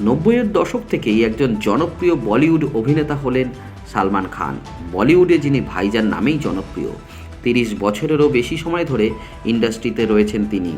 নব্বইয়ের দশক থেকেই একজন জনপ্রিয় বলিউড অভিনেতা হলেন সালমান খান। বলিউডে যিনি ভাইজান নামেই জনপ্রিয়, তিরিশ বছরেরও বেশি সময় ধরে ইন্ডাস্ট্রিতে রয়েছেন তিনি।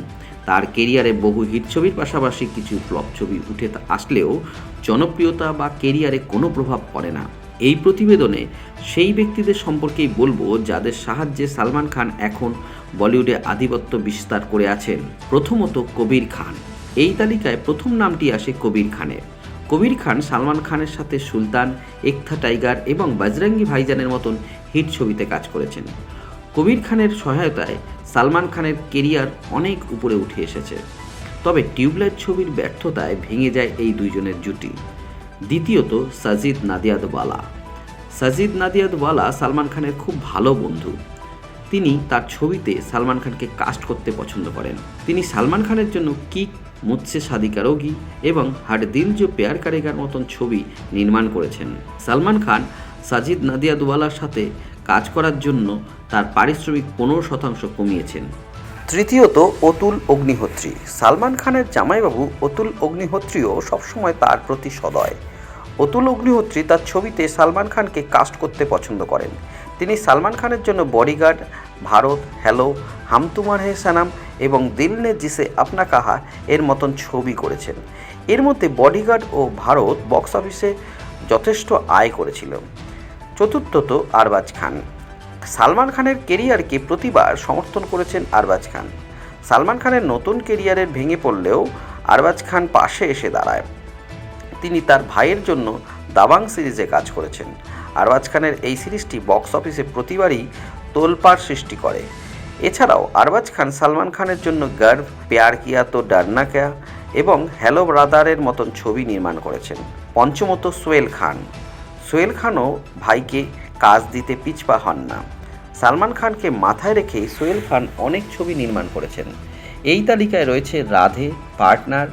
তার কেরিয়ারে বহু হিট ছবির পাশাপাশি কিছু ফ্লপ ছবি উঠে আসলেও জনপ্রিয়তা বা কেরিয়ারে কোনো প্রভাব পড়ে না। এই প্রতিবেদনে সেই ব্যক্তিদের সম্পর্কেই বলব যাদের সাহায্যে সালমান খান এখন বলিউডে আধিপত্য বিস্তার করে আছেন। প্রথমত কবির খান। এই তালিকায় প্রথম নামটি আসে কবির খানের। কবির খান সালমান খানের সাথে সুলতান, একথা টাইগার এবং বজরঙ্গি ভাইজানের মতন হিট ছবিতে কাজ করেছেন। কবির খানের সহায়তায় সালমান খানের কেরিয়ার অনেক উপরে উঠে এসেছে। তবে টিউবলাইট ছবির ব্যর্থতায় ভেঙে যায় এই দুইজনের জুটি। দ্বিতীয়ত সাজিদ নাদিয়াদওয়ালা। সাজিদ নাদিয়াদওয়ালা সালমান খানের খুব ভালো বন্ধু। তিনি তার ছবিতে সালমান খানকে কাস্ট করতে পছন্দ করেন। তিনি সালমান খানের জন্য কিক, মুৎসে সাদিকা রোগী এবং হার দিল জো পেয়ার কারেগার মতন ছবি নির্মাণ করেছেন। সালমান খান সাজিদ নাদিয়াদওয়ালার সাথে কাজ করার জন্য তার পারিশ্রমিক পনেরো শতাংশ কমিয়েছেন। তৃতীয়ত, অতুল অগ্নিহোত্রী। সালমান খানের জামাইবাবু অতুল অগ্নিহোত্রীও সবসময় তার প্রতি সদয়। অতুল অগ্নিহোত্রী তার ছবিতে সালমান খানকে কাস্ট করতে পছন্দ করেন। তিনি সালমান খানের জন্য বডিগার্ড ভারত হ্যালো হাম তুমার হে সানাম এবং দিল নে জিসে আপনা কাহা এর মতন ছবি করেছেন। এর মধ্যে বডিগার্ড ও ভারত বক্স অফিসে যথেষ্ট আয় করেছিল। চতুর্থত আরবাজ খান। সালমান খানের কেরিয়ারকে প্রতিবার সমর্থন করেছেন আরবাজ খান। সালমান খানের নতুন কেরিয়ারের ভেঙে পড়লেও আরবাজ খান পাশে এসে দাঁড়ায়। তিনি তার ভাইয়ের জন্য দাবাং সিরিজে কাজ করেছেন। আরবাজ খানের এই সিরিজটি বক্স অফিসে প্রতিবারই তোলপাড় সৃষ্টি করে। এছাড়াও আরবাজ খান সালমান খানের জন্য গার্ভ প্যার কিয়া তো ডারনা কেয়া এবং হ্যালো ব্রাদারের মতন ছবি নির্মাণ করেছেন। পঞ্চমত সোয়েল খান। সোহেল খানও ভাইকে কাজ দিতে পিছপা হন না। সালমান খানকে মাথায় রেখেই সোহেল খান অনেক ছবি নির্মাণ করেছেন। এই তালিকায় রয়েছে Radhe, Partner,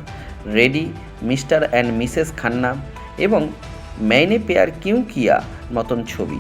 Ready Mr and Mrs Khanna এবং ম্যাইনে পেয়ার কিউ কিয়া মতন ছবি।